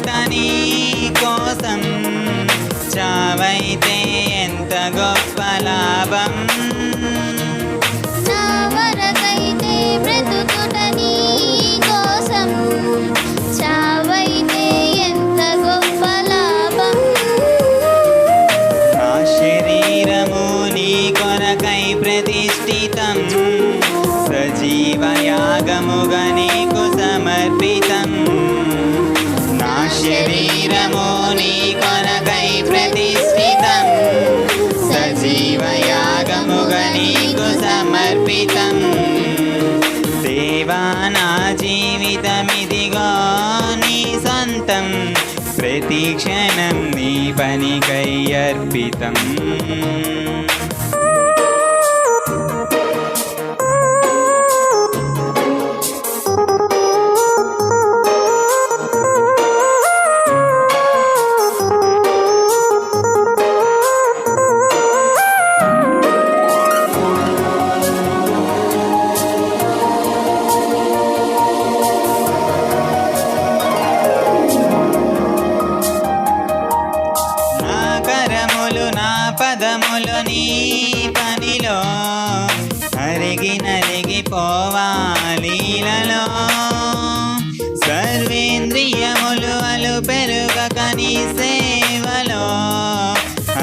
బ్రతుకుట నీ కోసం చావైతే ఎంత గొప్ప లాభం? ప్రతిష్ఠితం. సజీవయాగముగా నీకు సమర్పితం. శరీరము నీ కొనకై ప్రతిష్ఠితం సజీవయాగముగా నీకు సమర్పితం దేవా నా జీవితమిదిగో నీ సొంతం ప్రతి క్షణం నీ పనికై అర్పితం పదములు నీ పనిలో. అరిగి నరిగి పోవాలీలలో సర్వేంద్రియములు అలు పెరుగక నీ సేవలో.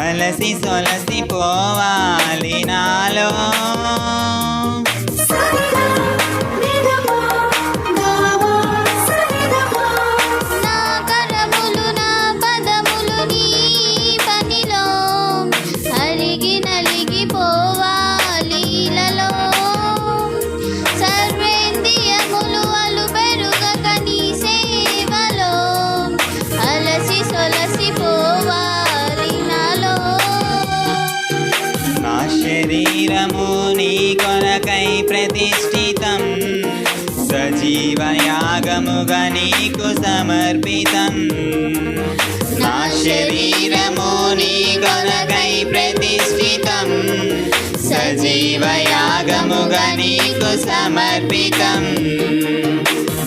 అలసి సొలసి పోవాలి నాలో. శరీరము నీ కొనకై ప్రతిష్ఠితం. సజీవయాగముగా నీకు సమర్పితం. నా శరీరము నీ కొనకై ప్రతిష్ఠితం. సజీవయాగముగా నీకు సమర్పితం.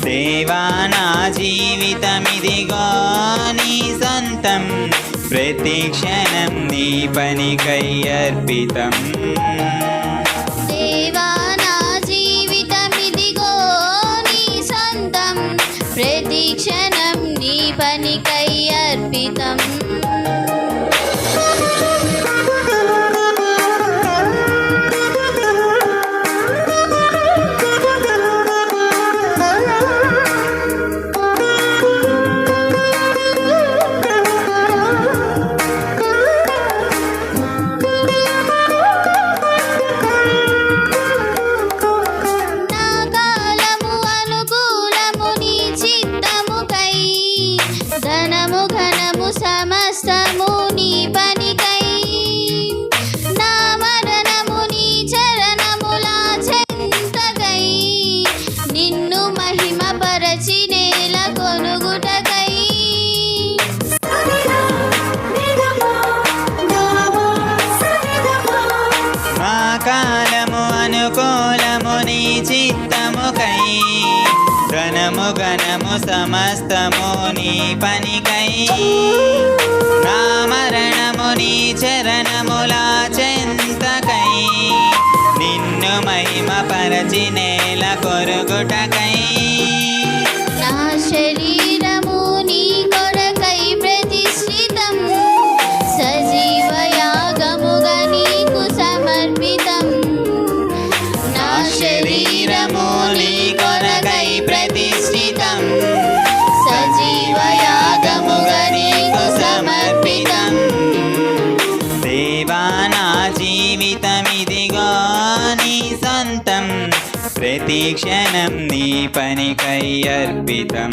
దేవా నా జీవితమిదిగో నీ సొంతం ప్రతి క్షణం నీ పనికై అర్పితం. దేవా ప్రతి క్షణం నీ పనికై అర్పితం. కాలము అనుకూలము నీ చిత్తముకై ఘనము గణము సమస్తము నీ పనికై. నా మరణము నీ చరణముల ప్రతి క్షణం నీ పనికై అర్పితం.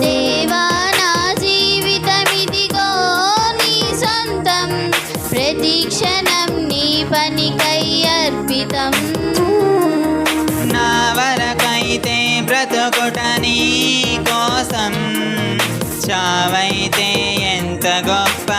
దేవా నా జీవితమిదిగో నీ సొంతం. ప్రతి క్షణం నీ పనికై అర్పితం. నా వరకైతే బ్రతుకుట నీ కోసం చావైతే ఎంత గొప్ప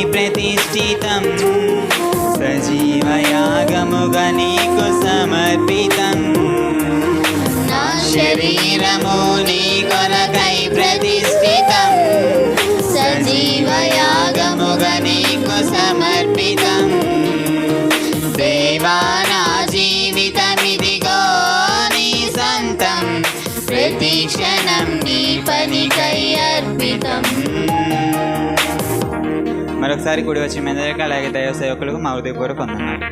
ప్రతిష్ఠితం. సజీవయాగముగా నీకు సమర్పితం. నా శరీరము నీ కొరకై ప్రతిష్ఠితం. సజీవయాగముగా నీకు సమర్పితం. దేవా నా జీవితమిదిగో నీ సొంతం. మరొకసారి కూడి వచ్చిన మీ అందరికీ అలాగే దైవ సేవకులకు మా హృదయపూర్వక వందనాలు.